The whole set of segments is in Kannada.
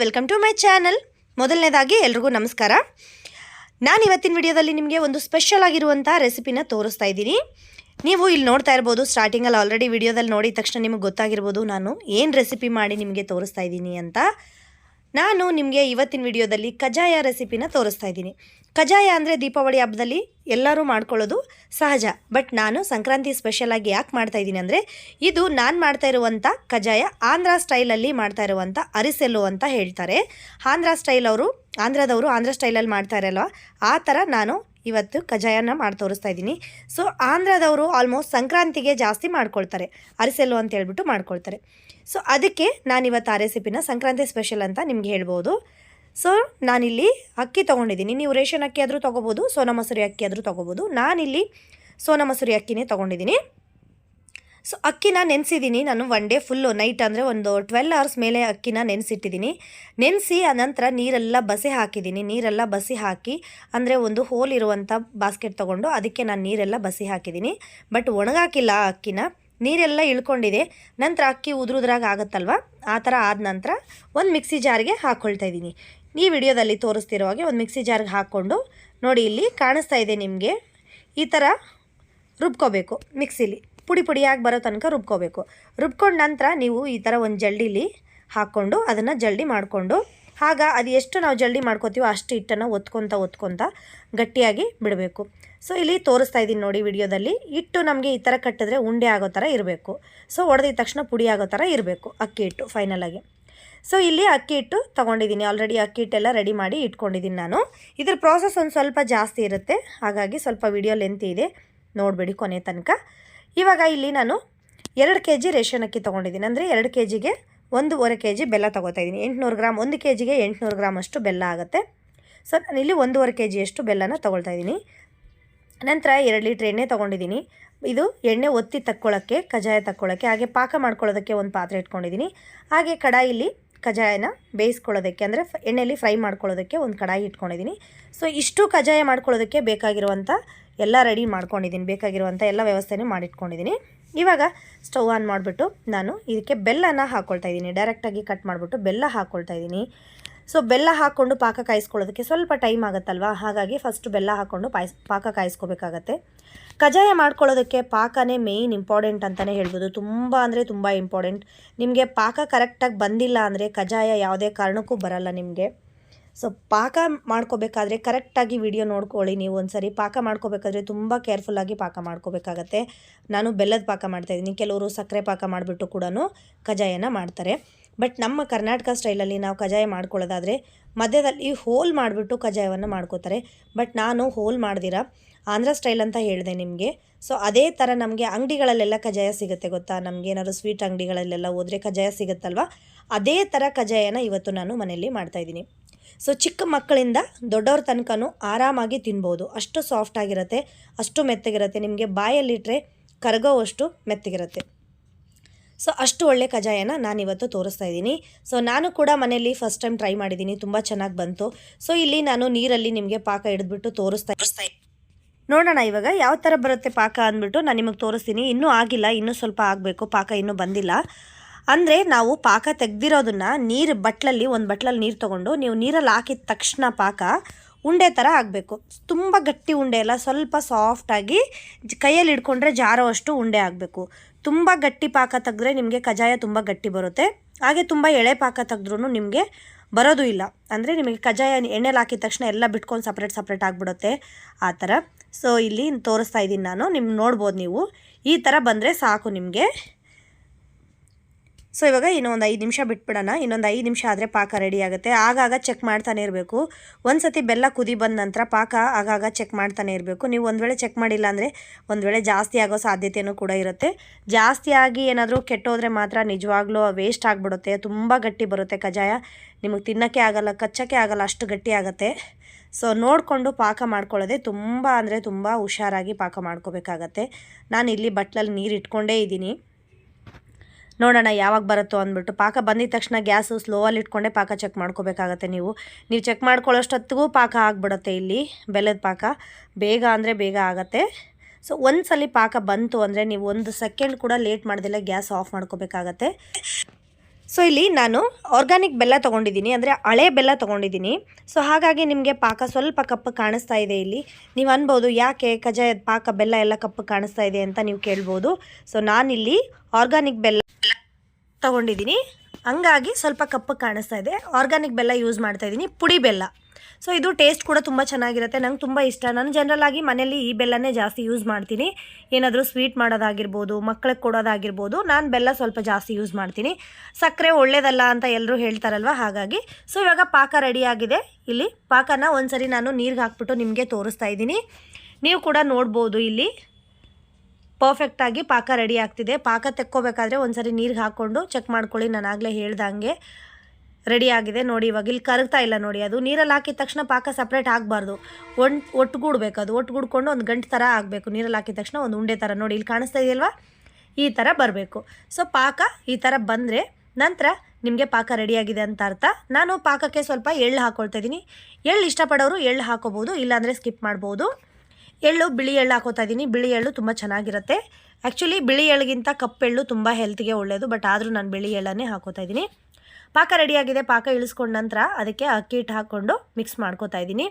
ವೆಲ್ಕಮ್ ಟು ಮೈ ಚಾನಲ್ ಮೊದಲನೇದಾಗಿ ಎಲ್ರಿಗೂ ನಮಸ್ಕಾರ. ನಾನು ಇವತ್ತಿನ ವಿಡಿಯೋದಲ್ಲಿ ನಿಮಗೆ ಒಂದು ಸ್ಪೆಷಲ್ ಆಗಿರುವಂಥ ರೆಸಿಪಿನ ತೋರಿಸ್ತಾ ಇದ್ದೀನಿ. ನೀವು ಇಲ್ಲಿ ನೋಡ್ತಾ ಇರ್ಬೋದು ಸ್ಟಾರ್ಟಿಂಗಲ್ಲಿ ಆಲ್ರೆಡಿ ವಿಡಿಯೋದಲ್ಲಿ ನೋಡಿದ ತಕ್ಷಣ ನಿಮಗೆ ಗೊತ್ತಾಗಿರ್ಬೋದು, ನಾನು ಏನು ರೆಸಿಪಿ ಮಾಡಿ ನಿಮಗೆ ತೋರಿಸ್ತಾ ಇದ್ದೀನಿ ಅಂತ. ನಾನು ನಿಮಗೆ ಇವತ್ತಿನ ವಿಡಿಯೋದಲ್ಲಿ ಕಜಾಯ ರೆಸಿಪಿನ ತೋರಿಸ್ತಾ ಇದ್ದೀನಿ. ಕಜಾಯ ಅಂದರೆ ದೀಪಾವಳಿ ಹಬ್ಬದಲ್ಲಿ ಎಲ್ಲರೂ ಮಾಡ್ಕೊಳ್ಳೋದು ಸಹಜ. ಬಟ್ ನಾನು ಸಂಕ್ರಾಂತಿ ಸ್ಪೆಷಲಾಗಿ ಯಾಕೆ ಮಾಡ್ತಾ ಇದ್ದೀನಿ ಅಂದರೆ, ಇದು ನಾನು ಮಾಡ್ತಾ ಇರುವಂಥ ಕಜಾಯ ಆಂಧ್ರ ಸ್ಟೈಲಲ್ಲಿ ಮಾಡ್ತಾ ಇರುವಂಥ ಅರಿಸೆಲ್ಲು ಅಂತ ಹೇಳ್ತಾರೆ. ಆಂಧ್ರ ಸ್ಟೈಲ್ ಅವರು, ಆಂಧ್ರದವರು ಆಂಧ್ರ ಸ್ಟೈಲಲ್ಲಿ ಮಾಡ್ತಾ ಇರಲ್ವ? ಆ ಥರ ನಾನು ಇವತ್ತು ಕಜಾಯನ ಮಾಡಿ ತೋರಿಸ್ತಾ ಇದ್ದೀನಿ. ಸೊ ಆಂಧ್ರದವರು ಆಲ್ಮೋಸ್ಟ್ ಸಂಕ್ರಾಂತಿಗೆ ಜಾಸ್ತಿ ಮಾಡ್ಕೊಳ್ತಾರೆ. ಅರಿಸೆಲ್ಲು ಅಂತ ಹೇಳ್ಬಿಟ್ಟು ಮಾಡ್ಕೊಳ್ತಾರೆ. ಸೊ ಅದಕ್ಕೆ ನಾನಿವತ್ತು ಆ ರೆಸಿಪಿನ ಸಂಕ್ರಾಂತಿ ಸ್ಪೆಷಲ್ ಅಂತ ನಿಮ್ಗೆ ಹೇಳ್ಬೋದು. ಸೊ ನಾನಿಲ್ಲಿ ಅಕ್ಕಿ ತೊಗೊಂಡಿದ್ದೀನಿ. ನೀವು ರೇಷನ್ ಅಕ್ಕಿ ಆದರೂ ತೊಗೋಬೋದು ಸೋನ ಮಸೂರಿ ಅಕ್ಕಿ ಆದರೂ ತೊಗೋಬೋದು. ನಾನಿಲ್ಲಿ ಸೋನಾ ಮಸೂರಿ ಅಕ್ಕಿನೇ ತೊಗೊಂಡಿದ್ದೀನಿ. ಸೊ ಅಕ್ಕಿನ ನೆನೆಸಿದ್ದೀನಿ ನಾನು ಒನ್ ಡೇ ಫುಲ್ಲು ನೈಟ್ ಅಂದರೆ ಒಂದು ಟ್ವೆಲ್ ಅವರ್ಸ್ ಮೇಲೆ ಅಕ್ಕಿನ ನೆನೆಸಿಟ್ಟಿದ್ದೀನಿ. ನೆನೆಸಿ ನಂತರ ನೀರೆಲ್ಲ ಬಸಿ ಹಾಕಿದ್ದೀನಿ. ನೀರೆಲ್ಲ ಬಸಿ ಹಾಕಿ ಅಂದರೆ ಒಂದು ಹೋಲ್ ಇರುವಂಥ ಬಾಸ್ಕೆಟ್ ತೊಗೊಂಡು ಅದಕ್ಕೆ ನಾನು ನೀರೆಲ್ಲ ಬಸಿ ಹಾಕಿದ್ದೀನಿ. ಬಟ್ ಒಣಗಾಕಿಲ್ಲ ಆ ಅಕ್ಕಿನ. ನೀರೆಲ್ಲ ಇಳ್ಕೊಂಡಿದೆ. ನಂತರ ಅಕ್ಕಿ ಉದುರುದ್ರಾಗ ಆಗುತ್ತಲ್ವ? ಆ ಥರ ಆದ ನಂತರ ಒಂದು ಮಿಕ್ಸಿ ಜಾರಿಗೆ ಹಾಕ್ಕೊಳ್ತಾ ಇದ್ದೀನಿ. ಈ ವಿಡಿಯೋದಲ್ಲಿ ತೋರಿಸ್ತಿರೋ ಹಾಗೆ ಒಂದು ಮಿಕ್ಸಿ ಜಾರ್ಗೆ ಹಾಕ್ಕೊಂಡು ನೋಡಿ ಇಲ್ಲಿ ಕಾಣಿಸ್ತಾ ಇದೆ ನಿಮಗೆ. ಈ ಥರ ರುಬ್ಕೋಬೇಕು ಮಿಕ್ಸಿಲಿ. ಪುಡಿ ಪುಡಿಯಾಗಿ ಬರೋ ತನಕ ರುಬ್ಕೋಬೇಕು. ರುಬ್ಕೊಂಡು ನಂತರ ನೀವು ಈ ಥರ ಒಂದು ಜಲ್ಡಿಲಿ ಹಾಕ್ಕೊಂಡು ಅದನ್ನು ಜಲ್ಡಿ ಮಾಡಿಕೊಂಡು, ಆಗ ಅದು ಎಷ್ಟು ನಾವು ಜಲ್ಡಿ ಮಾಡ್ಕೋತೀವೋ ಅಷ್ಟು ಹಿಟ್ಟನ್ನು ಒತ್ಕೊತ ಒತ್ಕೊತ ಗಟ್ಟಿಯಾಗಿ ಬಿಡಬೇಕು. ಸೊ, ಇಲ್ಲಿ ತೋರಿಸ್ತಾ ಇದ್ದೀನಿ ನೋಡಿ ವಿಡಿಯೋದಲ್ಲಿ. ಹಿಟ್ಟು ನಮಗೆ ಈ ಥರ ಕಟ್ಟಿದ್ರೆ ಉಂಡೆ ಆಗೋ ಥರ ಇರಬೇಕು. ಸೊ, ಒಡೆದಿದ ತಕ್ಷಣ ಪುಡಿ ಆಗೋ ಥರ ಇರಬೇಕು ಅಕ್ಕಿ ಹಿಟ್ಟು ಫೈನಲಾಗಿ ಸೊ ಇಲ್ಲಿ ಅಕ್ಕಿ ಹಿಟ್ಟು ತೊಗೊಂಡಿದ್ದೀನಿ. ಆಲ್ರೆಡಿ ಅಕ್ಕಿ ಹಿಟ್ಟೆಲ್ಲ ರೆಡಿ ಮಾಡಿ ಇಟ್ಕೊಂಡಿದ್ದೀನಿ ನಾನು. ಇದ್ರ ಪ್ರಾಸೆಸ್ ಒಂದು ಸ್ವಲ್ಪ ಜಾಸ್ತಿ ಇರುತ್ತೆ. ಹಾಗಾಗಿ ಸ್ವಲ್ಪ ವಿಡಿಯೋ ಲೆಂತ್ ಇದೆ. ನೋಡಬೇಡಿ ಕೊನೆ ತನಕ. ಇವಾಗ ಇಲ್ಲಿ ನಾನು ಎರಡು ಕೆ ಜಿ ರೇಷನ್ ಅಕ್ಕಿ ತೊಗೊಂಡಿದ್ದೀನಿ. ಅಂದರೆ ಎರಡು ಕೆ ಜಿಗೆ ಒಂದೂವರೆ ಕೆ ಜಿ ಬೆಲ್ಲ ತೊಗೋತಾ ಇದ್ದೀನಿ. ಎಂಟುನೂರು ಗ್ರಾಮ್ ಒಂದು ಕೆ ಜಿಗೆ ಎಂಟುನೂರು ಗ್ರಾಮ್ ಅಷ್ಟು ಬೆಲ್ಲ ಆಗುತ್ತೆ. ಸೊ ನಾನು ಇಲ್ಲಿ ಒಂದೂವರೆ ಕೆ ಜಿಯಷ್ಟು ಬೆಲ್ಲನ ತೊಗೊಳ್ತಾ ಇದ್ದೀನಿ. ನಂತರ ಎರಡು ಲೀಟ್ರ್ ಎಣ್ಣೆ ತೊಗೊಂಡಿದ್ದೀನಿ. ಇದು ಎಣ್ಣೆ ಒತ್ತಿ ತಕ್ಕೊಳ್ಳೋಕ್ಕೆ ಕಜಾಯ ತಕ್ಕೊಳ್ಳೋಕ್ಕೆ ಹಾಗೆ ಪಾಕ ಮಾಡ್ಕೊಳ್ಳೋದಕ್ಕೆ ಒಂದು ಪಾತ್ರೆ ಇಟ್ಕೊಂಡಿದ್ದೀನಿ. ಹಾಗೆ ಕಡಾಯಿಲಿ ಕಜಾಯನ ಬೇಯಿಸ್ಕೊಳ್ಳೋದಕ್ಕೆ ಅಂದರೆ ಎಣ್ಣೆಯಲ್ಲಿ ಫ್ರೈ ಮಾಡ್ಕೊಳ್ಳೋದಕ್ಕೆ ಒಂದು ಕಡಾಯಿ ಇಟ್ಕೊಂಡಿದ್ದೀನಿ. ಸೊ, ಇಷ್ಟು ಕಜಾಯ ಮಾಡ್ಕೊಳ್ಳೋದಕ್ಕೆ ಬೇಕಾಗಿರುವಂಥ ಎಲ್ಲ ರೆಡಿ ಮಾಡ್ಕೊಂಡಿದ್ದೀನಿ, ಬೇಕಾಗಿರುವಂಥ ಎಲ್ಲ ವ್ಯವಸ್ಥೆನೂ ಮಾಡಿಟ್ಕೊಂಡಿದ್ದೀನಿ. ಇವಾಗ ಸ್ಟವ್ ಆನ್ ಮಾಡಿಬಿಟ್ಟು ನಾನು ಇದಕ್ಕೆ ಬೆಲ್ಲನ ಹಾಕ್ಕೊಳ್ತಾ ಇದ್ದೀನಿ. ಡೈರೆಕ್ಟಾಗಿ ಕಟ್ ಮಾಡಿಬಿಟ್ಟು ಬೆಲ್ಲ ಹಾಕ್ಕೊಳ್ತಾ ಇದ್ದೀನಿ. ಸೊ ಬೆಲ್ಲ ಹಾಕ್ಕೊಂಡು ಪಾಕ ಕಾಯಿಸ್ಕೊಳ್ಳೋದಕ್ಕೆ ಸ್ವಲ್ಪ ಟೈಮ್ ಆಗುತ್ತಲ್ವ? ಹಾಗಾಗಿ ಫಸ್ಟ್ ಬೆಲ್ಲ ಹಾಕ್ಕೊಂಡು ಪಾಯ್ಸ್ ಪಾಕ ಕಾಯಿಸ್ಕೋಬೇಕಾಗತ್ತೆ. ಕಜಾಯ ಮಾಡ್ಕೊಳ್ಳೋದಕ್ಕೆ ಪಾಕನೇ ಮೇಯ್ನ್ ಇಂಪಾರ್ಟೆಂಟ್ ಅಂತಲೇ ಹೇಳ್ಬೋದು. ತುಂಬ ಅಂದರೆ ತುಂಬ ಇಂಪಾರ್ಟೆಂಟ್ ನಿಮಗೆ ಪಾಕ ಕರೆಕ್ಟಾಗಿ ಬಂದಿಲ್ಲ ಅಂದರೆ ಕಜಾಯ ಯಾವುದೇ ಕಾರಣಕ್ಕೂ ಬರಲ್ಲ ನಿಮಗೆ. ಸೊ ಪಾಕ ಮಾಡ್ಕೋಬೇಕಾದ್ರೆ ಕರೆಕ್ಟಾಗಿ ವಿಡಿಯೋ ನೋಡ್ಕೊಳ್ಳಿ ನೀವು ಒಂದ್ಸರಿ. ಪಾಕ ಮಾಡ್ಕೋಬೇಕಾದ್ರೆ ತುಂಬ ಕೇರ್ಫುಲ್ಲಾಗಿ ಪಾಕ ಮಾಡ್ಕೋಬೇಕಾಗತ್ತೆ. ನಾನು ಬೆಲ್ಲದ ಪಾಕ ಮಾಡ್ತಾಯಿದ್ದೀನಿ ಕೆಲವರು ಸಕ್ಕರೆ ಪಾಕ ಮಾಡಿಬಿಟ್ಟು ಕೂಡ ಕಜಾಯನ ಮಾಡ್ತಾರೆ. ಬಟ್ ನಮ್ಮ ಕರ್ನಾಟಕ ಸ್ಟೈಲಲ್ಲಿ ನಾವು ಕಜಾಯ ಮಾಡ್ಕೊಳ್ಳೋದಾದರೆ, ಮಧ್ಯದಲ್ಲಿ ಹೋಲ್ ಮಾಡಿಬಿಟ್ಟು ಕಜಾಯವನ್ನು ಮಾಡ್ಕೋತಾರೆ. ಬಟ್ ನಾನು ಹೋಲ್ ಮಾಡ್ದಿರ? ಆಂಧ್ರ ಸ್ಟೈಲ್ ಅಂತ ಹೇಳಿದೆ ನಿಮಗೆ. ಸೊ ಅದೇ ಥರ ನಮಗೆ ಅಂಗಡಿಗಳಲ್ಲೆಲ್ಲ ಕಜಾಯ ಸಿಗುತ್ತೆ ಗೊತ್ತಾ? ನಮಗೆ ಏನಾದ್ರು ಸ್ವೀಟ್ ಅಂಗಡಿಗಳಲ್ಲೆಲ್ಲ ಹೋದರೆ ಕಜಾಯ ಸಿಗುತ್ತಲ್ವ? ಅದೇ ಥರ ಕಜಾಯನ ಇವತ್ತು ನಾನು ಮನೆಯಲ್ಲಿ ಮಾಡ್ತಾಯಿದ್ದೀನಿ ಸೊ ಚಿಕ್ಕ ಮಕ್ಕಳಿಂದ ದೊಡ್ಡವ್ರ ತನಕನೂ ಆರಾಮಾಗಿ ತಿನ್ಬೋದು. ಅಷ್ಟು ಸಾಫ್ಟ್ ಆಗಿರುತ್ತೆ, ಅಷ್ಟು ಮೆತ್ತಗಿರುತ್ತೆ. ನಿಮಗೆ ಬಾಯಲ್ಲಿಟ್ಟರೆ ಕರಗೋವಷ್ಟು ಮೆತ್ತಗಿರುತ್ತೆ. ಸೊ ಅಷ್ಟು ಒಳ್ಳೆ ಕಜಾಯನ ನಾನಿವತ್ತು ತೋರಿಸ್ತಾ ಇದ್ದೀನಿ. ಸೊ ನಾನು ಕೂಡ ಮನೆಯಲ್ಲಿ ಫಸ್ಟ್ ಟೈಮ್ ಟ್ರೈ ಮಾಡಿದ್ದೀನಿ. ತುಂಬ ಚೆನ್ನಾಗಿ ಬಂತು. ಸೊ ಇಲ್ಲಿ ನಾನು ನೀರಲ್ಲಿ ನಿಮಗೆ ಪಾಕ ಹಿಡಿದ್ಬಿಟ್ಟು ತೋರಿಸ್ತಾ ನೋಡೋಣ ಇವಾಗ ಯಾವ ಥರ ಬರುತ್ತೆ ಪಾಕ ಅಂದ್ಬಿಟ್ಟು ನಾನು ನಿಮಗೆ ತೋರಿಸ್ತೀನಿ. ಇನ್ನೂ ಆಗಿಲ್ಲ ಇನ್ನೂ ಸ್ವಲ್ಪ ಆಗಬೇಕು. ಪಾಕ ಇನ್ನೂ ಬಂದಿಲ್ಲ. ಅಂದರೆ ನಾವು ಪಾಕ ತೆಗ್ದಿರೋದನ್ನು ನೀರು ಬಟ್ಲಲ್ಲಿ ಒಂದು ಬಟ್ಲಲ್ಲಿ ನೀರು ತೊಗೊಂಡು ನೀವು ನೀರಲ್ಲಿ ಹಾಕಿದ ತಕ್ಷಣ ಪಾಕ ಉಂಡೆ ಥರ ಆಗಬೇಕು. ತುಂಬ ಗಟ್ಟಿ ಉಂಡೆ ಎಲ್ಲ ಸ್ವಲ್ಪ ಸಾಫ್ಟಾಗಿ ಕೈಯಲ್ಲಿ ಹಿಡ್ಕೊಂಡ್ರೆ ಜಾರೋ ಅಷ್ಟು ಉಂಡೆ ಆಗಬೇಕು. ತುಂಬ ಗಟ್ಟಿ ಪಾಕ ತೆಗೆದ್ರೆ ನಿಮಗೆ ಕಜಾಯ ತುಂಬ ಗಟ್ಟಿ ಬರುತ್ತೆ. ಹಾಗೆ ತುಂಬ ಎಳೆ ಪಾಕ ತೆಗೆದ್ರೂ ನಿಮಗೆ ಬರೋದು ಇಲ್ಲ. ಅಂದರೆ ನಿಮಗೆ ಕಜಾಯ ಎಣ್ಣೆಲಿ ಹಾಕಿದ ತಕ್ಷಣ ಎಲ್ಲ ಬಿಟ್ಕೊಂಡು ಸಪ್ರೇಟ್ ಸಪ್ರೇಟ್ ಆಗಿಬಿಡುತ್ತೆ ಆ ಥರ. ಸೊ ಇಲ್ಲಿ ತೋರಿಸ್ತಾ ಇದ್ದೀನಿ ನಾನು, ನಿಮ್ಗೆ ನೋಡ್ಬೋದು ನೀವು. ಈ ಥರ ಬಂದರೆ ಸಾಕು ನಿಮಗೆ. ಸೊ ಇವಾಗ ಇನ್ನೊಂದು ಐದು ನಿಮಿಷ ಬಿಟ್ಬಿಡೋಣ. ಇನ್ನೊಂದು ಐದು ನಿಮಿಷ ಆದರೆ ಪಾಕ ರೆಡಿ ಆಗುತ್ತೆ. ಆಗಾಗ ಚೆಕ್ ಮಾಡ್ತಾನೆ ಇರಬೇಕು. ಒಂದು ಸತಿ ಬೆಲ್ಲ ಕುದಿ ಬಂದ ನಂತರ ಪಾಕ ಆಗಾಗ ಚೆಕ್ ಮಾಡ್ತಾನೆ ಇರಬೇಕು. ನೀವು ಒಂದು ವೇಳೆ ಚೆಕ್ ಮಾಡಿಲ್ಲ ಅಂದರೆ ಒಂದು ವೇಳೆ ಜಾಸ್ತಿ ಆಗೋ ಸಾಧ್ಯತೆಯೂ ಕೂಡ ಇರುತ್ತೆ. ಜಾಸ್ತಿ ಆಗಿ ಏನಾದರೂ ಕೆಟ್ಟೋದ್ರೆ ಮಾತ್ರ ನಿಜವಾಗ್ಲೂ ವೇಸ್ಟ್ ಆಗಿಬಿಡುತ್ತೆ. ತುಂಬ ಗಟ್ಟಿ ಬರುತ್ತೆ ಕಜಾಯ ನಿಮಗೆ ತಿನ್ನೋಕ್ಕೆ ಆಗಲ್ಲ, ಕಚ್ಚೋಕ್ಕೆ ಆಗಲ್ಲ, ಅಷ್ಟು ಗಟ್ಟಿ ಆಗುತ್ತೆ. ಸೊ ನೋಡಿಕೊಂಡು ಪಾಕ ಮಾಡ್ಕೊಳ್ಳೋದೆ ತುಂಬ ಅಂದರೆ ತುಂಬ ಹುಷಾರಾಗಿ ಪಾಕ ಮಾಡ್ಕೋಬೇಕಾಗತ್ತೆ. ನಾನು ಇಲ್ಲಿ ಬಟ್ಲಲ್ಲಿ ನೀರು ಇಟ್ಕೊಂಡೇ ಇದ್ದೀನಿ. ನೋಡೋಣ ಯಾವಾಗ ಬರುತ್ತೋ ಅಂದ್ಬಿಟ್ಟು. ಪಾಕ ಬಂದಿದ ತಕ್ಷಣ ಗ್ಯಾಸು ಸ್ಲೋವಲ್ಲಿ ಇಟ್ಕೊಂಡೆ ಪಾಕ ಚೆಕ್ ಮಾಡ್ಕೋಬೇಕಾಗತ್ತೆ ನೀವು. ನೀವು ಚೆಕ್ ಮಾಡ್ಕೊಳ್ಳೋಷ್ಟೊತ್ತಿಗೂ ಪಾಕ ಆಗಿಬಿಡುತ್ತೆ ಇಲ್ಲಿ, ಬೆಲ್ಲದ ಪಾಕ. ಬೇಗ ಅಂದರೆ ಬೇಗ ಆಗುತ್ತೆ. ಸೊ ಒಂದು ಸಲ ಪಾಕ ಬಂತು ಅಂದರೆ ನೀವು ಒಂದು ಸೆಕೆಂಡ್ ಕೂಡ ಲೇಟ್ ಮಾಡ್ದಿಲ್ಲ, ಗ್ಯಾಸ್ ಆಫ್ ಮಾಡ್ಕೋಬೇಕಾಗತ್ತೆ. ಸೊ ಇಲ್ಲಿ ನಾನು ಆರ್ಗ್ಯಾನಿಕ್ ಬೆಲ್ಲ ತೊಗೊಂಡಿದ್ದೀನಿ, ಅಂದರೆ ಹಳೆ ಬೆಲ್ಲ ತೊಗೊಂಡಿದ್ದೀನಿ. ಸೊ ಹಾಗಾಗಿ ನಿಮಗೆ ಪಾಕ ಸ್ವಲ್ಪ ಕಪ್ಪು ಕಾಣಿಸ್ತಾ ಇದೆ ಇಲ್ಲಿ. ನೀವು ಅನ್ಬೋದು, ಯಾಕೆ ಕಜಾಯದ ಪಾಕ ಬೆಲ್ಲ ಎಲ್ಲ ಕಪ್ಪು ಕಾಣಿಸ್ತಾ ಇದೆ ಅಂತ ನೀವು ಕೇಳ್ಬೋದು. ಸೊ ನಾನಿಲ್ಲಿ ಆರ್ಗ್ಯಾನಿಕ್ ಬೆಲ್ಲ ತೊಗೊಂಡಿದ್ದೀನಿ. ಹಂಗಾಗಿ ಸ್ವಲ್ಪ ಕಪ್ಪು ಕಾಣಿಸ್ತಾ ಇದೆ. ಆರ್ಗ್ಯಾನಿಕ್ ಬೆಲ್ಲ ಯೂಸ್ ಮಾಡ್ತಾ ಇದ್ದೀನಿ ಪುಡಿ ಬೆಲ್ಲ. ಸೊ ಇದು ಟೇಸ್ಟ್ ಕೂಡ ತುಂಬ ಚೆನ್ನಾಗಿರುತ್ತೆ. ನಂಗೆ ತುಂಬ ಇಷ್ಟ. ನಾನು ಜನರಲ್ ಮನೆಯಲ್ಲಿ ಈ ಬೆಲ್ಲನೇ ಜಾಸ್ತಿ ಯೂಸ್ ಮಾಡ್ತೀನಿ. ಏನಾದರೂ ಸ್ವೀಟ್ ಮಾಡೋದಾಗಿರ್ಬೋದು ಮಕ್ಕಳಿಗೆ ಕೊಡೋದಾಗಿರ್ಬೋದು, ನಾನು ಬೆಲ್ಲ ಸ್ವಲ್ಪ ಜಾಸ್ತಿ ಯೂಸ್ ಮಾಡ್ತೀನಿ. ಸಕ್ಕರೆ ಒಳ್ಳೇದಲ್ಲ ಅಂತ ಎಲ್ಲರೂ ಹೇಳ್ತಾರಲ್ವ? ಹಾಗಾಗಿ. ಸೊ ಇವಾಗ ಪಾಕ ರೆಡಿ ಆಗಿದೆ. ಇಲ್ಲಿ ಪಾಕನ ಒಂದ್ಸರಿ ನಾನು ನೀರಿಗೆ ಹಾಕ್ಬಿಟ್ಟು ನಿಮಗೆ ತೋರಿಸ್ತಾ ಇದ್ದೀನಿ. ನೀವು ಕೂಡ ನೋಡ್ಬೋದು ಇಲ್ಲಿ. ಪರ್ಫೆಕ್ಟಾಗಿ ಪಾಕ ರೆಡಿ ಆಗ್ತಿದೆ. ಪಾಕ ತೆಕ್ಕೋಬೇಕಾದ್ರೆ ಒಂದ್ಸರಿ ನೀರಿಗೆ ಹಾಕ್ಕೊಂಡು ಚೆಕ್ ಮಾಡ್ಕೊಳ್ಳಿ. ನಾನು ಆಗಲೇ ಹೇಳ್ದಂಗೆ. ರೆಡಿ ಆಗಿದೆ. ನೋಡಿ, ಇವಾಗ ಇಲ್ಲಿ ಕರಗ್ತಾ ಇಲ್ಲ ನೋಡಿ. ಅದು ನೀರಲ್ಲಿ ಹಾಕಿದ ತಕ್ಷಣ ಪಾಕ ಸಪ್ರೇಟ್ ಆಗಬಾರ್ದು. ಒಂಟ್ ಒಟ್ಟುಗೂಡ್ಬೇಕು ಅದು. ಒಟ್ಟುಗೂಡ್ಕೊಂಡು ಒಂದು ಗಂಟು ಥರ ಆಗಬೇಕು. ನೀರಲ್ಲಿ ಹಾಕಿದ ತಕ್ಷಣ ಒಂದು ಉಂಡೆ ಥರ ನೋಡಿ, ಇಲ್ಲಿ ಕಾಣಿಸ್ತಾ ಇದೆಯಲ್ವಾ? ಈ ಥರ ಬರಬೇಕು. ಸೊ ಪಾಕ ಈ ಥರ ಬಂದರೆ ನಂತರ ನಿಮಗೆ ಪಾಕ ರೆಡಿಯಾಗಿದೆ ಅಂತ ಅರ್ಥ. ನಾನು ಪಾಕಕ್ಕೆ ಸ್ವಲ್ಪ ಎಳ್ಳು ಹಾಕ್ಕೊಳ್ತಾ ಇದ್ದೀನಿ. ಎಳ್ಳು ಇಷ್ಟಪಡೋರು ಎಳ್ಳು ಹಾಕೋಬೋದು ಇಲ್ಲಾಂದರೆ ಸ್ಕಿಪ್ ಮಾಡ್ಬೋದು. ಎಳ್ಳು, ಬಿಳಿ ಎಳ್ಳು ಹಾಕೋತಾ ಇದ್ದೀನಿ. ಬಿಳಿ ಎಳ್ಳು ತುಂಬ ಚೆನ್ನಾಗಿರುತ್ತೆ. ಆ್ಯಕ್ಚುಲಿ ಬಿಳಿ ಎಳ್ಳಿಗಿಂತ ಕಪ್ಪೆಳ್ಳು ತುಂಬ ಹೆಲ್ತ್ಗೆ ಒಳ್ಳೆಯದು ಬಟ್ ಆದರೂ ನಾನು ಬಿಳಿ ಎಳ್ಳನ್ನೇ ಹಾಕೋತಾ ಇದ್ದೀನಿ. ಪಾಕ ರೆಡಿಯಾಗಿದೆ, ಪಾಕ ಇಳಿಸ್ಕೊಂಡ ನಂತರ ಅದಕ್ಕೆ ಅಕ್ಕಿ ಹಿಟ್ಟು ಹಾಕ್ಕೊಂಡು ಮಿಕ್ಸ್ ಮಾಡ್ಕೋತಾ ಇದ್ದೀನಿ.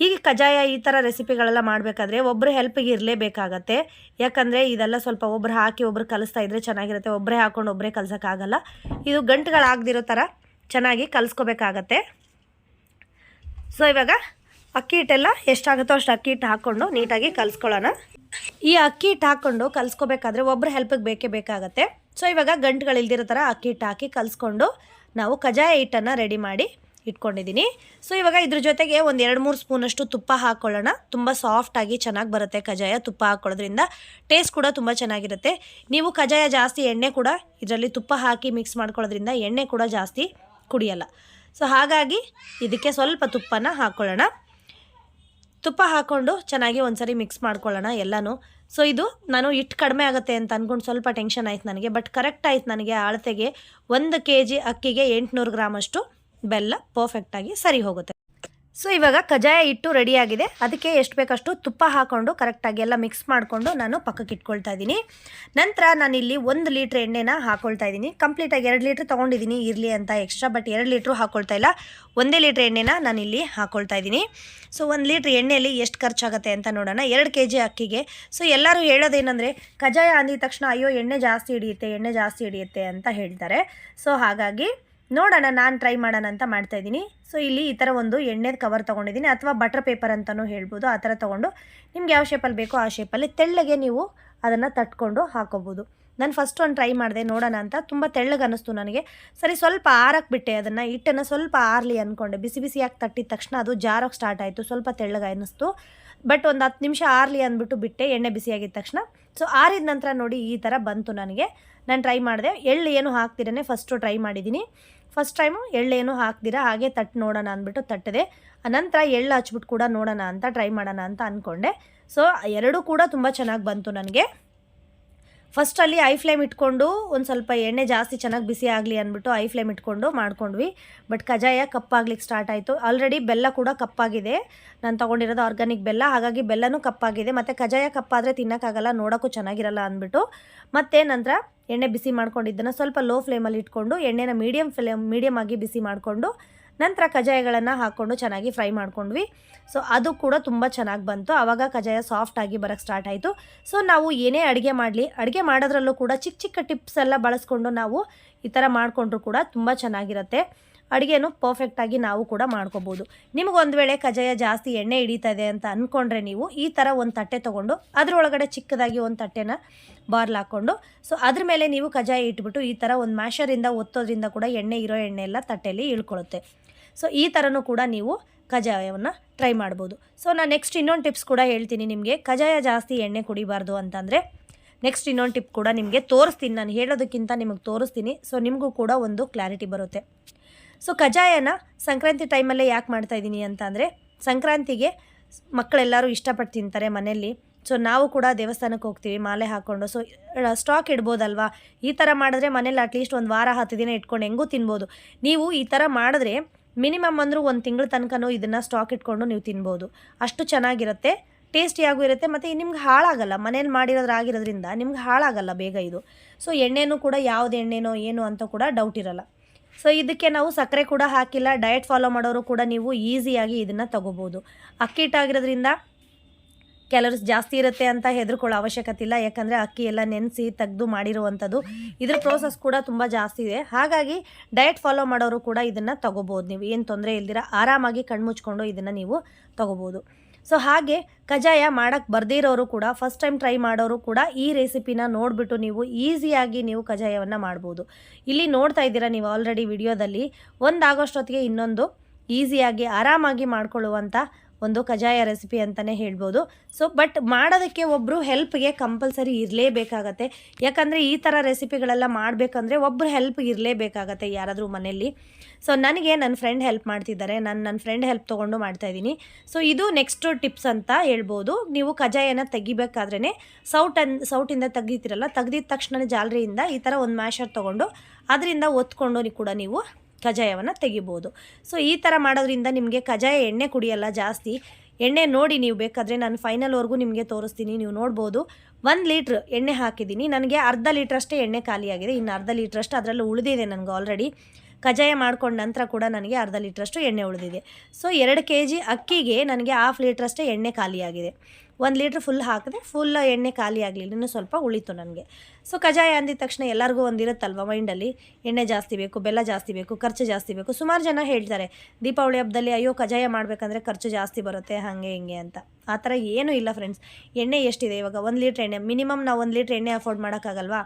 ಈಗ ಕಜಾಯ ಈ ಥರ ರೆಸಿಪಿಗಳೆಲ್ಲ ಮಾಡಬೇಕಾದ್ರೆ ಒಬ್ಬರು ಹೆಲ್ಪಿಗೆ ಇರಲೇಬೇಕಾಗತ್ತೆ. ಯಾಕಂದರೆ ಇದೆಲ್ಲ ಸ್ವಲ್ಪ ಒಬ್ಬರು ಹಾಕಿ ಒಬ್ರು ಕಲಿಸ್ತಾ ಇದ್ರೆ ಚೆನ್ನಾಗಿರುತ್ತೆ. ಒಬ್ಬರೇ ಹಾಕ್ಕೊಂಡು ಒಬ್ಬರೇ ಕಲ್ಸೋಕ್ಕಾಗಲ್ಲ. ಇದು ಗಂಟುಗಳಾಗದಿರೋ ಥರ ಚೆನ್ನಾಗಿ ಕಲಿಸ್ಕೋಬೇಕಾಗತ್ತೆ. ಸೊ ಇವಾಗ ಅಕ್ಕಿ ಹಿಟ್ಟೆಲ್ಲ ಎಷ್ಟಾಗುತ್ತೋ ಅಷ್ಟು ಅಕ್ಕಿ ಹಿಟ್ಟು ಹಾಕ್ಕೊಂಡು ನೀಟಾಗಿ ಕಲಿಸ್ಕೊಳ್ಳೋಣ. ಈ ಅಕ್ಕಿ ಹಿಟ್ಟು ಹಾಕ್ಕೊಂಡು ಕಲಿಸ್ಕೋಬೇಕಾದ್ರೆ ಒಬ್ಬರು ಹೆಲ್ಪಿಗೆ ಬೇಕೇ ಬೇಕಾಗತ್ತೆ. ಸೊ ಇವಾಗ ಗಂಟುಗಳಿಲ್ದಿರೋ ಥರ ಅಕ್ಕಿ ಹಿಟ್ಟು ಹಾಕಿ ಕಲಿಸ್ಕೊಂಡು ನಾವು ಕಜಾಯ ಹಿಟ್ಟನ್ನು ರೆಡಿ ಮಾಡಿ ಇಟ್ಕೊಂಡಿದ್ದೀನಿ ಸೊ ಇವಾಗ ಇದ್ರ ಜೊತೆಗೆ ಒಂದು ಎರಡು ಮೂರು ಸ್ಪೂನಷ್ಟು ತುಪ್ಪ ಹಾಕ್ಕೊಳ್ಳೋಣ ತುಂಬ ಸಾಫ್ಟಾಗಿ ಚೆನ್ನಾಗಿ ಬರುತ್ತೆ ಕಜಾಯ ತುಪ್ಪ ಹಾಕ್ಕೊಳ್ಳೋದ್ರಿಂದ ಟೇಸ್ಟ್ ಕೂಡ ತುಂಬ ಚೆನ್ನಾಗಿರುತ್ತೆ. ನೀವು ಕಜಾಯ ಜಾಸ್ತಿ ಎಣ್ಣೆ ಕೂಡ ಇದರಲ್ಲಿ ತುಪ್ಪ ಹಾಕಿ ಮಿಕ್ಸ್ ಮಾಡ್ಕೊಳ್ಳೋದ್ರಿಂದ ಎಣ್ಣೆ ಕೂಡ ಜಾಸ್ತಿ ಕುಡಿಯಲ್ಲ. ಸೊ ಹಾಗಾಗಿ ಇದಕ್ಕೆ ಸ್ವಲ್ಪ ತುಪ್ಪನ ಹಾಕ್ಕೊಳ್ಳೋಣ ತುಪ್ಪ ಹಾಕ್ಕೊಂಡು ಚೆನ್ನಾಗಿ ಒಂದ್ಸರಿ ಮಿಕ್ಸ್ ಮಾಡ್ಕೊಳ್ಳೋಣ ಎಲ್ಲನೂ. ಸೊ ಇದು ನಾನು ಹಿಟ್ಟು ಕಡಿಮೆ ಆಗುತ್ತೆ ಅಂತ ಅಂದ್ಕೊಂಡು ಸ್ವಲ್ಪ ಟೆನ್ಷನ್ ಆಯ್ತು ನನಗೆ. ಬಟ್ ಕರೆಕ್ಟ್ ಆಯ್ತು ನನಗೆ ಅಳತೆಗೆ ಒಂದು ಕೆ ಜಿ ಅಕ್ಕಿಗೆ ಎಂಟುನೂರು ಗ್ರಾಮಷ್ಟು ಬೆಲ್ಲ ಪರ್ಫೆಕ್ಟಾಗಿ ಸರಿ ಹೋಗುತ್ತೆ. ಸೊ ಇವಾಗ ಕಜಾಯ ಹಿಟ್ಟು ರೆಡಿಯಾಗಿದೆ ಅದಕ್ಕೆ ಎಷ್ಟು ಬೇಕಷ್ಟು ತುಪ್ಪ ಹಾಕ್ಕೊಂಡು ಕರೆಕ್ಟಾಗಿ ಎಲ್ಲ ಮಿಕ್ಸ್ ಮಾಡಿಕೊಂಡು ನಾನು ಪಕ್ಕಕ್ಕೆ ಇಟ್ಕೊಳ್ತಾ ಇದ್ದೀನಿ. ನಂತರ ನಾನಿಲ್ಲಿ ಒಂದು ಲೀಟ್ರ್ ಎಣ್ಣೆನ ಹಾಕ್ಕೊಳ್ತಾ ಇದ್ದೀನಿ. ಕಂಪ್ಲೀಟಾಗಿ ಎರಡು ಲೀಟ್ರ್ ತೊಗೊಂಡಿದ್ದೀನಿ ಇರಲಿ ಅಂತ ಎಕ್ಸ್ಟ್ರಾ ಬಟ್ ಎರಡು ಲೀಟ್ರು ಹಾಕ್ಕೊಳ್ತಾ ಇಲ್ಲ. ಒಂದೇ ಲೀಟ್ರ್ ಎಣ್ಣೆನ ನಾನಿಲ್ಲಿ ಹಾಕ್ಕೊಳ್ತಾ ಇದ್ದೀನಿ. ಸೊ ಒಂದು ಲೀಟ್ರ್ ಎಣ್ಣೆಯಲ್ಲಿ ಎಷ್ಟು ಖರ್ಚಾಗುತ್ತೆ ಅಂತ ನೋಡೋಣ. ಎರಡು ಕೆ ಜಿ ಅಕ್ಕಿಗೆ. ಸೊ ಎಲ್ಲರೂ ಹೇಳೋದೇನೆಂದರೆ ಕಜಾಯ ಅಂದಿದ ತಕ್ಷಣ ಅಯ್ಯೋ ಎಣ್ಣೆ ಜಾಸ್ತಿ ಹಿಡಿಯುತ್ತೆ, ಎಣ್ಣೆ ಜಾಸ್ತಿ ಹಿಡಿಯುತ್ತೆ ಅಂತ ಹೇಳ್ತಾರೆ ಸೊ ಹಾಗಾಗಿ ನೋಡೋಣ, ನಾನು ಟ್ರೈ ಮಾಡೋಣ ಅಂತ ಮಾಡ್ತಾ ಇದ್ದೀನಿ. ಸೊ ಇಲ್ಲಿ ಈ ಥರ ಒಂದು ಎಣ್ಣೆದು ಕವರ್ ತೊಗೊಂಡಿದ್ದೀನಿ. ಅಥವಾ ಬಟರ್ ಪೇಪರ್ ಅಂತಲೂ ಹೇಳ್ಬೋದು. ಆ ಥರ ತೊಗೊಂಡು ನಿಮ್ಗೆ ಯಾವ ಶೇಪಲ್ಲಿ ಬೇಕೋ ಆ ಶೇಪಲ್ಲಿ ತೆಳ್ಳಗೆ ನೀವು ಅದನ್ನು ತಟ್ಕೊಂಡು ಹಾಕೋಬೋದು. ನಾನು ಫಸ್ಟ್ ಒಂದು ಟ್ರೈ ಮಾಡಿದೆ, ನೋಡೋಣ ಅಂತ. ತುಂಬ ತೆಳ್ಳಗೆ ಅನ್ನಿಸ್ತು ನನಗೆ. ಸರಿ, ಸ್ವಲ್ಪ ಆರಕ್ಕೆ ಬಿಟ್ಟೆ ಅದನ್ನು. ಹಿಟ್ಟನ್ನು ಸ್ವಲ್ಪ ಆರಲಿ ಅಂದ್ಕೊಂಡೆ ಬಿಸಿ ಬಿಸಿಯಾಗಿ ತಟ್ಟಿದ ತಕ್ಷಣ ಅದು ಜಾರೋಕ್ಕೆ ಸ್ಟಾರ್ಟ್ ಆಯಿತು. ಸ್ವಲ್ಪ ತೆಳ್ಳಗೆ ಅನ್ನಿಸ್ತು. ಬಟ್ ಒಂದು ಹತ್ತು ನಿಮಿಷ ಆರಲಿ ಅಂದ್ಬಿಟ್ಟು ಬಿಟ್ಟೆ, ಎಣ್ಣೆ ಬಿಸಿಯಾಗಿದ್ದ ತಕ್ಷಣ. ಸೊ ಆರಿದ ನಂತರ ನೋಡಿ ಈ ಥರ ಬಂತು ನನಗೆ. ನಾನು ಟ್ರೈ ಮಾಡಿದೆ. ಎಳ್ಳು ಏನು ಹಾಕ್ತಿರೇ ಫಸ್ಟು ಟ್ರೈ ಮಾಡಿದ್ದೀನಿ. ಫಸ್ಟ್ ಟೈಮು ಎಳ್ಳೇನು ಹಾಕ್ದಿರ, ಹಾಗೆ ತಟ್ಟು ನೋಡೋಣ ಅಂದ್ಬಿಟ್ಟು ತಟ್ಟಿದೆ. ಅನಂತರ ಎಳ್ಳು ಹಚ್ಬಿಟ್ಟು ಕೂಡ ನೋಡೋಣ ಅಂತ ಟ್ರೈ ಮಾಡೋಣ ಅಂತ ಅಂದ್ಕೊಂಡೆ ಸೊ ಎರಡೂ ಕೂಡ ತುಂಬ ಚೆನ್ನಾಗಿ ಬಂತು ನನಗೆ. ಫಸ್ಟಲ್ಲಿ ಐ ಫ್ಲೇಮ್ ಇಟ್ಕೊಂಡು ಒಂದು ಸ್ವಲ್ಪ ಎಣ್ಣೆ ಜಾಸ್ತಿ ಚೆನ್ನಾಗಿ ಬಿಸಿ ಆಗಲಿ ಅಂದ್ಬಿಟ್ಟು ಐ ಫ್ಲೇಮ್ ಇಟ್ಕೊಂಡು ಮಾಡ್ಕೊಂಡ್ವಿ. ಬಟ್ ಕಜಾಯ ಕಪ್ಪಾಗ್ಲಿಕ್ಕೆ ಸ್ಟಾರ್ಟ್ ಆಯಿತು. ಆಲ್ರೆಡಿ ಬೆಲ್ಲ ಕೂಡ ಕಪ್ಪಾಗಿದೆ ನಾನು ತೊಗೊಂಡಿರೋದು ಆರ್ಗ್ಯಾನಿಕ್ ಬೆಲ್ಲ. ಹಾಗಾಗಿ ಬೆಲ್ಲನೂ ಕಪ್ಪಾಗಿದೆ ಮತ್ತು ಕಜಾಯ ಕಪ್ಪಾದರೆ ತಿನ್ನೋಕ್ಕಾಗಲ್ಲ ನೋಡೋಕ್ಕೂ ಚೆನ್ನಾಗಿರಲ್ಲ ಅಂದ್ಬಿಟ್ಟು. ಮತ್ತೆ ನಂತರ ಎಣ್ಣೆ ಬಿಸಿ ಮಾಡ್ಕೊಂಡಿದ್ದನ್ನು ಸ್ವಲ್ಪ ಲೋ ಫ್ಲೇಮಲ್ಲಿ ಇಟ್ಕೊಂಡು, ಎಣ್ಣೆನ ಮೀಡಿಯಮ್ ಫ್ಲೇಮ್ ಮೀಡಿಯಮ್ ಆಗಿ ಬಿಸಿ ಮಾಡಿಕೊಂಡು ನಂತರ ಕಜಾಯಗಳನ್ನು ಹಾಕ್ಕೊಂಡು ಚೆನ್ನಾಗಿ ಫ್ರೈ ಮಾಡ್ಕೊಂಡ್ವಿ. ಸೊ ಅದು ಕೂಡ ತುಂಬ ಚೆನ್ನಾಗಿ ಬಂತು. ಆವಾಗ ಕಜಾಯ ಆಗಿ ಬರೋಕ್ಕೆ ಸ್ಟಾರ್ಟ್ ಆಯಿತು. ಸೊ ನಾವು ಏನೇ ಅಡುಗೆ ಮಾಡಲಿ, ಅಡುಗೆ ಮಾಡೋದ್ರಲ್ಲೂ ಕೂಡ ಚಿಕ್ಕ ಚಿಕ್ಕ ಟಿಪ್ಸ್ ಎಲ್ಲ ಬಳಸ್ಕೊಂಡು ನಾವು ಈ ಥರ ಮಾಡಿಕೊಂಡ್ರು ಕೂಡ ತುಂಬ ಚೆನ್ನಾಗಿರುತ್ತೆ. ಅಡುಗೆನೂ ಪರ್ಫೆಕ್ಟಾಗಿ ನಾವು ಕೂಡ ಮಾಡ್ಕೋಬೋದು. ನಿಮಗೊಂದು ವೇಳೆ ಕಜಾಯ ಜಾಸ್ತಿ ಎಣ್ಣೆ ಹಿಡಿತಾ ಇದೆ ಅಂತ ಅಂದ್ಕೊಂಡ್ರೆ ನೀವು ಈ ಥರ ಒಂದು ತಟ್ಟೆ ತೊಗೊಂಡು, ಅದರೊಳಗಡೆ ಚಿಕ್ಕದಾಗಿ ಒಂದು ತಟ್ಟೆನ ಬಾರ್ಲ್ ಹಾಕ್ಕೊಂಡು ಸೊ ಅದ್ರ ಮೇಲೆ ನೀವು ಕಜಾಯ ಇಟ್ಬಿಟ್ಟು ಈ ಥರ ಒಂದು ಮ್ಯಾಶರಿಂದ ಒತ್ತೋದ್ರಿಂದ ಕೂಡ ಎಣ್ಣೆ ಇರೋ ಎಣ್ಣೆ ಎಲ್ಲ ತಟ್ಟೆಯಲ್ಲಿ ಇಳ್ಕೊಳ್ಳುತ್ತೆ ಸೊ ಈ ಥರನೂ ಕೂಡ ನೀವು ಕಜಾಯವನ್ನು ಟ್ರೈ ಮಾಡ್ಬೋದು. ಸೊ ನಾನು ನೆಕ್ಸ್ಟ್ ಇನ್ನೊಂದು ಟಿಪ್ಸ್ ಕೂಡ ಹೇಳ್ತೀನಿ ನಿಮಗೆ. ಕಜಾಯ ಜಾಸ್ತಿ ಎಣ್ಣೆ ಕುಡಿಬಾರ್ದು ಅಂತಂದರೆ ನೆಕ್ಸ್ಟ್ ಇನ್ನೊಂದು ಟಿಪ್ ಕೂಡ ನಿಮಗೆ ತೋರಿಸ್ತೀನಿ. ನಾನು ಹೇಳೋದಕ್ಕಿಂತ ನಿಮಗೆ ತೋರಿಸ್ತೀನಿ. ಸೊ ನಿಮಗೂ ಕೂಡ ಒಂದು ಕ್ಲಾರಿಟಿ ಬರುತ್ತೆ. ಸೊ ಕಜಾಯನ ಸಂಕ್ರಾಂತಿ ಟೈಮಲ್ಲೇ ಯಾಕೆ ಮಾಡ್ತಾಯಿದ್ದೀನಿ ಅಂತ ಅಂದರೆ ಸಂಕ್ರಾಂತಿಗೆ ಮಕ್ಕಳೆಲ್ಲರೂ ಇಷ್ಟಪಟ್ಟು ತಿಂತಾರೆ ಮನೆಯಲ್ಲಿ. ಸೊ ನಾವು ಕೂಡ ದೇವಸ್ಥಾನಕ್ಕೆ ಹೋಗ್ತೀವಿ, ಮಾಲೆ ಹಾಕ್ಕೊಂಡು ಸೊ ಸ್ಟಾಕ್ ಇಡ್ಬೋದಲ್ವಾ? ಈ ಥರ ಮಾಡಿದ್ರೆ ಮನೇಲಿ ಅಟ್ಲೀಸ್ಟ್ ಒಂದು ವಾರ ಹತ್ತು ದಿನ ಇಟ್ಕೊಂಡು ಹೆಂಗೂ ತಿನ್ಬೋದು. ನೀವು ಈ ಥರ ಮಾಡಿದ್ರೆ ಮಿನಿಮಮ್ ಅಂದರೂ ಒಂದು ತಿಂಗಳ ತನಕನೂ ಇದನ್ನು ಸ್ಟಾಕ್ ಇಟ್ಕೊಂಡು ನೀವು ತಿನ್ಬೋದು. ಅಷ್ಟು ಚೆನ್ನಾಗಿರುತ್ತೆ, ಟೇಸ್ಟಿಯಾಗೂ ಇರುತ್ತೆ, ಮತ್ತು ನಿಮ್ಗೆ ಹಾಳಾಗಲ್ಲ. ಮನೇಲಿ ಮಾಡಿರೋದ್ರಾಗಿರೋದ್ರಿಂದ ನಿಮ್ಗೆ ಹಾಳಾಗಲ್ಲ ಬೇಗ ಇದು. ಸೊ, ಎಣ್ಣೆನೂ ಕೂಡ ಯಾವ್ದು ಎಣ್ಣೆನೋ ಏನು ಅಂತ ಕೂಡ ಡೌಟ್ ಇರಲ್ಲ. ಸೊ, ಇದಕ್ಕೆ ನಾವು ಸಕ್ಕರೆ ಕೂಡ ಹಾಕಿಲ್ಲ ಡಯಟ್ ಫಾಲೋ ಮಾಡೋರು ಕೂಡ ನೀವು ಈಸಿಯಾಗಿ ಇದನ್ನು ತಗೋಬೋದು. ಅಕ್ಕಿ ಹಿಟ್ಟಾಗಿರೋದ್ರಿಂದ ಕ್ಯಾಲರೀಸ್ ಜಾಸ್ತಿ ಇರುತ್ತೆ ಅಂತ ಹೆದರ್ಕೊಳ್ಳೋ ಅವಶ್ಯಕತೆ ಇಲ್ಲ. ಯಾಕಂದರೆ ಅಕ್ಕಿ ಎಲ್ಲ ನೆನೆಸಿ ತೆಗೆದು ಮಾಡಿರುವಂಥದ್ದು. ಇದ್ರ ಪ್ರೋಸೆಸ್ ಕೂಡ ತುಂಬ ಜಾಸ್ತಿ ಇದೆ. ಹಾಗಾಗಿ ಡಯಟ್ ಫಾಲೋ ಮಾಡೋರು ಕೂಡ ಇದನ್ನು ತೊಗೋಬೋದು ನೀವು. ಏನು ತೊಂದರೆ ಇಲ್ದಿರ ಆರಾಮಾಗಿ ಕಣ್ಮುಚ್ಕೊಂಡು ಇದನ್ನು ನೀವು ತೊಗೋಬೋದು. ಸೊ ಹಾಗೆ ಕಜಾಯ ಮಾಡೋಕ್ಕೆ ಬರ್ದಿರೋರು ಕೂಡ ಫಸ್ಟ್ ಟೈಮ್ ಟ್ರೈ ಮಾಡೋರು ಕೂಡ ಈ ರೆಸಿಪಿನ ನೋಡಿಬಿಟ್ಟು ನೀವು ಈಸಿಯಾಗಿ ನೀವು ಕಜಾಯವನ್ನು ಮಾಡ್ಬೋದು. ಇಲ್ಲಿ ನೋಡ್ತಾ ಇದ್ದೀರಾ ನೀವು ಆಲ್ರೆಡಿ ವಿಡಿಯೋದಲ್ಲಿ ಒಂದು ಆಗೋಷ್ಟೊತ್ತಿಗೆ ಇನ್ನೊಂದು. ಈಸಿಯಾಗಿ ಆರಾಮಾಗಿ ಮಾಡ್ಕೊಳ್ಳುವಂಥ ಒಂದು ಕಜಾಯ ರೆಸಿಪಿ ಅಂತಲೇ ಹೇಳ್ಬೋದು. ಸೊ ಬಟ್ ಮಾಡೋದಕ್ಕೆ ಒಬ್ಬರು ಹೆಲ್ಪ್ಗೆ ಕಂಪಲ್ಸರಿ ಇರಲೇಬೇಕಾಗತ್ತೆ. ಯಾಕಂದರೆ ಈ ಥರ ರೆಸಿಪಿಗಳೆಲ್ಲ ಮಾಡಬೇಕಂದ್ರೆ ಒಬ್ಬರು ಹೆಲ್ಪ್ ಇರಲೇಬೇಕಾಗತ್ತೆ ಯಾರಾದರೂ ಮನೆಯಲ್ಲಿ. ಸೊ ನನಗೆ ನನ್ನ ಫ್ರೆಂಡ್ ಹೆಲ್ಪ್ ಮಾಡ್ತಿದ್ದಾರೆ. ನಾನು ನನ್ನ ಫ್ರೆಂಡ್ ಹೆಲ್ಪ್ ತೊಗೊಂಡು ಮಾಡ್ತಾಯಿದ್ದೀನಿ ಸೊ ಇದು ನೆಕ್ಸ್ಟ್ ಟಿಪ್ಸ್ ಅಂತ ಹೇಳ್ಬೋದು. ನೀವು ಕಜಾಯನ ತೆಗಿಬೇಕಾದ್ರೇ ಸೌಟ್ ಅನ್, ಸೌಟಿಂದ ತೆಗಿತೀರಲ್ಲ ತೆಗ್ದಿದ ತಕ್ಷಣ ಜಾಲರಿಯಿಂದ ಈ ಥರ ಒಂದು ಮ್ಯಾಶರ್ ತೊಗೊಂಡು, ಅದರಿಂದ ಒತ್ಕೊಂಡು ಕೂಡ ನೀವು ಕಜಾಯವನ್ನು ತೆಗಿಬೋದು. ಸೊ ಈ ಥರ ಮಾಡೋದ್ರಿಂದ ನಿಮಗೆ ಕಜಾಯ ಎಣ್ಣೆ ಕುಡಿಯಲ್ಲ ಜಾಸ್ತಿ. ಎಣ್ಣೆ ನೋಡಿ ನೀವು ಬೇಕಾದರೆ ನಾನು ಫೈನಲ್ವರೆಗೂ ನಿಮಗೆ ತೋರಿಸ್ತೀನಿ, ನೀವು ನೋಡ್ಬೋದು. ಒಂದು ಲೀಟ್ರ್ ಎಣ್ಣೆ ಹಾಕಿದ್ದೀನಿ. ನನಗೆ ಅರ್ಧ ಲೀಟ್ರಷ್ಟೇ ಎಣ್ಣೆ ಖಾಲಿಯಾಗಿದೆ. ಇನ್ನು ಅರ್ಧ ಲೀಟ್ರಷ್ಟು ಅದರಲ್ಲೂ ಉಳಿದಿದೆ ನನಗೆ ಆಲ್ರೆಡಿ ಕಜಾಯ ಮಾಡ್ಕೊಂಡ ನಂತರ ಕೂಡ ನನಗೆ ಅರ್ಧ ಲೀಟ್ರಷ್ಟು ಎಣ್ಣೆ ಉಳಿದಿದೆ. ಸೊ ಎರಡು ಕೆ ಜಿ ಅಕ್ಕಿಗೆ ನನಗೆ ಹಾಫ್ ಲೀಟ್ರಷ್ಟೇ ಎಣ್ಣೆ ಖಾಲಿಯಾಗಿದೆ. ಒಂದು ಲೀಟ್ರ್ ಫುಲ್ ಹಾಕಿದೆ ಫುಲ್ ಎಣ್ಣೆ ಖಾಲಿ ಆಗಲಿಲ್ಲ. ಇನ್ನೂ ಸ್ವಲ್ಪ ಉಳಿತು ನನಗೆ. ಸೊ ಕಜಾಯ ಅಂದಿದ ತಕ್ಷಣ ಎಲ್ಲರಿಗೂ ಒಂದಿರುತ್ತಲ್ವ ಮೈಂಡಲ್ಲಿ ಎಣ್ಣೆ ಜಾಸ್ತಿ ಬೇಕು, ಬೆಲ್ಲ ಜಾಸ್ತಿ ಬೇಕು, ಖರ್ಚು ಜಾಸ್ತಿ ಬೇಕು. ಸುಮಾರು ಜನ ಹೇಳ್ತಾರೆ, ದೀಪಾವಳಿ ಹಬ್ಬದಲ್ಲಿ ಅಯ್ಯೋ ಕಜಾಯ ಮಾಡಬೇಕಂದ್ರೆ ಖರ್ಚು ಜಾಸ್ತಿ ಬರುತ್ತೆ, ಹಾಗೆ ಹಿಂಗೆ ಅಂತ. ಆ ಥರ ಏನೂ ಇಲ್ಲ ಫ್ರೆಂಡ್ಸ್ ಎಣ್ಣೆ ಎಷ್ಟಿದೆ ಇವಾಗ? ಒಂದು ಲೀಟ್ರ್ ಎಣ್ಣೆ ಮಿನಿಮಮ್ ನಾವು ಒಂದು ಲೀಟ್ರ್ ಎಣ್ಣೆ ಅಫೋರ್ಡ್ ಮಾಡೋಕ್ಕಾಗಲ್ವಾ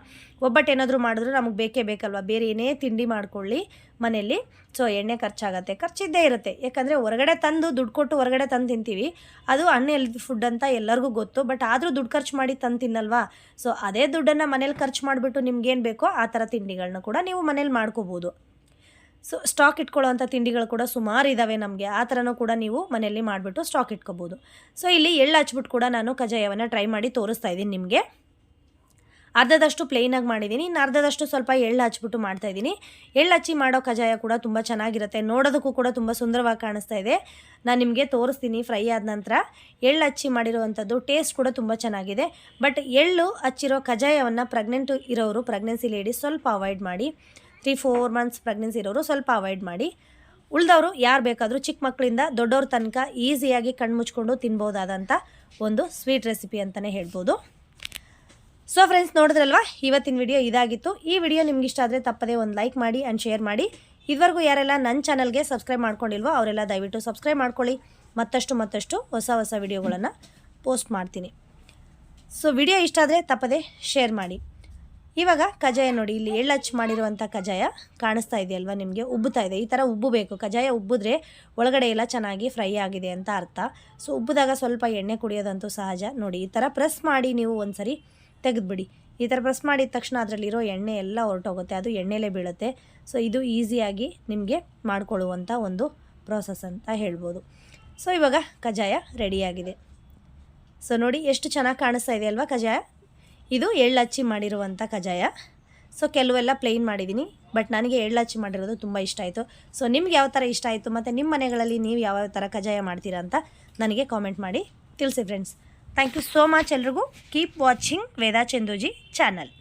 ಒಬ್ಬಟ್ಟು ಏನಾದರೂ ಮಾಡಿದ್ರು ನಮಗೆ ಬೇಕೇ ಬೇಕಲ್ವಾ? ಬೇರೆ ಏನೇ ತಿಂಡಿ ಮಾಡ್ಕೊಳ್ಳಿ ಮನೆಯಲ್ಲಿ. ಸೊ ಎಣ್ಣೆ ಖರ್ಚಾಗತ್ತೆ. ಖರ್ಚಿದ್ದೇ ಇರುತ್ತೆ. ಯಾಕಂದರೆ ಹೊರಗಡೆ ತಂದು ದುಡ್ಡು ಕೊಟ್ಟು ಹೊರಗಡೆ ತಂದು ತಿಂತೀವಿ. ಅದು ಅನ್ಹೆಲ್ದಿ ಫುಡ್ ಅಂತ ಎಲ್ಲರಿಗೂ ಗೊತ್ತು. ಬಟ್ ಆದರೂ ದುಡ್ಡು ಖರ್ಚು ಮಾಡಿ ತಂದು ತಿನ್ನಲ್ವಾ? ಸೊ ಅದೇ ದುಡ್ಡನ್ನು ಮನೇಲಿ ಖರ್ಚು ಮಾಡಿಬಿಟ್ಟು ನಿಮ್ಗೇನು ಬೇಕೋ ಆ ಥರ ತಿಂಡಿಗಳನ್ನ ಕೂಡ ನೀವು ಮನೇಲಿ ಮಾಡ್ಕೋಬೋದು. ಸೊ ಸ್ಟಾಕ್ ಇಟ್ಕೊಳ್ಳೋವಂಥ ತಿಂಡಿಗಳು ಕೂಡ ಸುಮಾರು ಇದ್ದಾವೆ ನಮಗೆ. ಆ ಥರನೂ ಕೂಡ ನೀವು ಮನೆಯಲ್ಲಿ ಮಾಡಿಬಿಟ್ಟು ಸ್ಟಾಕ್ ಇಟ್ಕೋಬೋದು. ಸೊ ಇಲ್ಲಿ ಎಳ್ಳು ಹಚ್ಬಿಟ್ಟು ಕೂಡ ನಾನು ಕಜಾಯವನ್ನು ಟ್ರೈ ಮಾಡಿ ತೋರಿಸ್ತಾ ಇದ್ದೀನಿ ನಿಮಗೆ. ಅರ್ಧದಷ್ಟು ಪ್ಲೇನಾಗಿ ಮಾಡಿದ್ದೀನಿ ಇನ್ನು ಅರ್ಧದಷ್ಟು ಸ್ವಲ್ಪ ಎಳ್ಳು ಹಚ್ಬಿಟ್ಟು ಮಾಡ್ತಾಯಿದ್ದೀನಿ ಎಳ್ಳು ಹಚ್ಚಿ ಮಾಡೋ ಕಜಾಯ ಕೂಡ ತುಂಬ ಚೆನ್ನಾಗಿರುತ್ತೆ. ನೋಡೋದಕ್ಕೂ ಕೂಡ ತುಂಬ ಸುಂದರವಾಗಿ ಕಾಣಿಸ್ತಾ ಇದೆ. ನಾನು ನಿಮಗೆ ತೋರಿಸ್ತೀನಿ ಫ್ರೈ ಆದ ನಂತರ. ಎಳ್ಳು ಹಚ್ಚಿ ಮಾಡಿರುವಂಥದ್ದು ಟೇಸ್ಟ್ ಕೂಡ ತುಂಬ ಚೆನ್ನಾಗಿದೆ. ಬಟ್ ಎಳ್ಳು ಹಚ್ಚಿರೋ ಕಜಾಯವನ್ನು ಪ್ರೆಗ್ನೆಂಟ್ ಇರೋರು ಪ್ರೆಗ್ನೆನ್ಸಿ ಲೇಡೀಸ್ ಸ್ವಲ್ಪ ಅವಾಯ್ಡ್ ಮಾಡಿ ತ್ರೀ ಫೋರ್ ಮಂತ್ಸ್ ಪ್ರೆಗ್ನೆನ್ಸಿ ಇರೋರು ಸ್ವಲ್ಪ ಅವಾಯ್ಡ್ ಮಾಡಿ. ಉಳಿದವರು ಯಾರು ಬೇಕಾದರೂ ಚಿಕ್ಕ ಮಕ್ಕಳಿಂದ ದೊಡ್ಡವ್ರ ತನಕ ಈಸಿಯಾಗಿ ಕಣ್ಮುಚ್ಕೊಂಡು ತಿನ್ಬೋದಾದಂಥ ಒಂದು ಸ್ವೀಟ್ ರೆಸಿಪಿ ಅಂತಲೇ ಹೇಳ್ಬೋದು. ಸೊ ಫ್ರೆಂಡ್ಸ್ ನೋಡಿದ್ರಲ್ವಾ? ಇವತ್ತಿನ ವಿಡಿಯೋ ಇದಾಗಿತ್ತು. ಈ ವಿಡಿಯೋ ನಿಮ್ಗೆ ಇಷ್ಟ ಆದರೆ ತಪ್ಪದೇ ಒಂದು ಲೈಕ್ ಮಾಡಿ ಆ್ಯಂಡ್ ಶೇರ್ ಮಾಡಿ. ಇದುವರೆಗೂ ಯಾರೆಲ್ಲ ನನ್ನ ಚಾನಲ್ಗೆ ಸಬ್ಸ್ಕ್ರೈಬ್ ಮಾಡ್ಕೊಂಡಿಲ್ವೋ ಅವರೆಲ್ಲ ದಯವಿಟ್ಟು ಸಬ್ಸ್ಕ್ರೈಬ್ ಮಾಡ್ಕೊಳ್ಳಿ. ಮತ್ತಷ್ಟು ಮತ್ತಷ್ಟು ಹೊಸ ಹೊಸ ವಿಡಿಯೋಗಳನ್ನು ಪೋಸ್ಟ್ ಮಾಡ್ತೀನಿ. ಸೊ ವಿಡಿಯೋ ಇಷ್ಟ ಆದರೆ ತಪ್ಪದೇ ಶೇರ್ ಮಾಡಿ. ಇವಾಗ ಕಜಾಯ ನೋಡಿ, ಇಲ್ಲಿ ಎಳ್ಳಚ್ಚು ಮಾಡಿರುವಂಥ ಕಜಾಯ ಕಾಣಿಸ್ತಾ ಇದೆಯಲ್ವಾ ನಿಮಗೆ? ಉಬ್ಬುತ್ತಾ ಇದೆ. ಈ ಥರ ಉಬ್ಬಬೇಕು ಕಜಾಯ ಉಬ್ಬಿದ್ರೆ ಒಳಗಡೆ ಎಲ್ಲ ಚೆನ್ನಾಗಿ ಫ್ರೈ ಆಗಿದೆ ಅಂತ ಅರ್ಥ. ಸೊ ಉಬ್ಬಿದಾಗ ಸ್ವಲ್ಪ ಎಣ್ಣೆ ಕುಡಿಯೋದಂತೂ ಸಹಜ. ನೋಡಿ, ಈ ಥರ ಪ್ರೆಸ್ ಮಾಡಿ ನೀವು ಒಂದ್ಸರಿ ತೆಗೆದುಬಿಡಿ. ಈ ಥರ ಪ್ರೆಸ್ ಮಾಡಿದ ತಕ್ಷಣ ಅದರಲ್ಲಿರೋ ಎಣ್ಣೆ ಎಲ್ಲ ಹೊರಟೋಗುತ್ತೆ. ಅದು ಎಣ್ಣೆಲೇ ಬೀಳುತ್ತೆ. ಸೊ ಇದು ಈಸಿಯಾಗಿ ನಿಮಗೆ ಮಾಡಿಕೊಳ್ಳುವಂಥ ಒಂದು ಪ್ರೋಸೆಸ್ ಅಂತ ಹೇಳ್ಬೋದು. ಸೊ ಇವಾಗ ಕಜಾಯ ರೆಡಿಯಾಗಿದೆ ಸೊ ನೋಡಿ ಎಷ್ಟು ಚೆನ್ನಾಗಿ ಕಾಣಿಸ್ತಾ ಇದೆ ಅಲ್ವಾ ಕಜಾಯ ಇದು ಎಳ್ಳಚ್ಚಿ ಮಾಡಿರುವಂಥ ಕಜಾಯ ಸೊ ಕೆಲವೆಲ್ಲ ಪ್ಲೇನ್ ಮಾಡಿದ್ದೀನಿ ಬಟ್ ನನಗೆ ಎಳ್ಳಚ್ಚಿ ಮಾಡಿರೋದು ತುಂಬ ಇಷ್ಟ ಆಯಿತು. ಸೊ ನಿಮ್ಗೆ ಯಾವ ಥರ ಇಷ್ಟ ಆಯಿತು ಮತ್ತು ನಿಮ್ಮ ಮನೆಗಳಲ್ಲಿ ನೀವು ಯಾವ ಥರ ಕಜಾಯ ಮಾಡ್ತೀರಾ ಅಂತ ನನಗೆ ಕಾಮೆಂಟ್ ಮಾಡಿ ತಿಳಿಸಿ friends thank you so much ಎಲ್ರಿಗೂ keep watching Veda Chanduji channel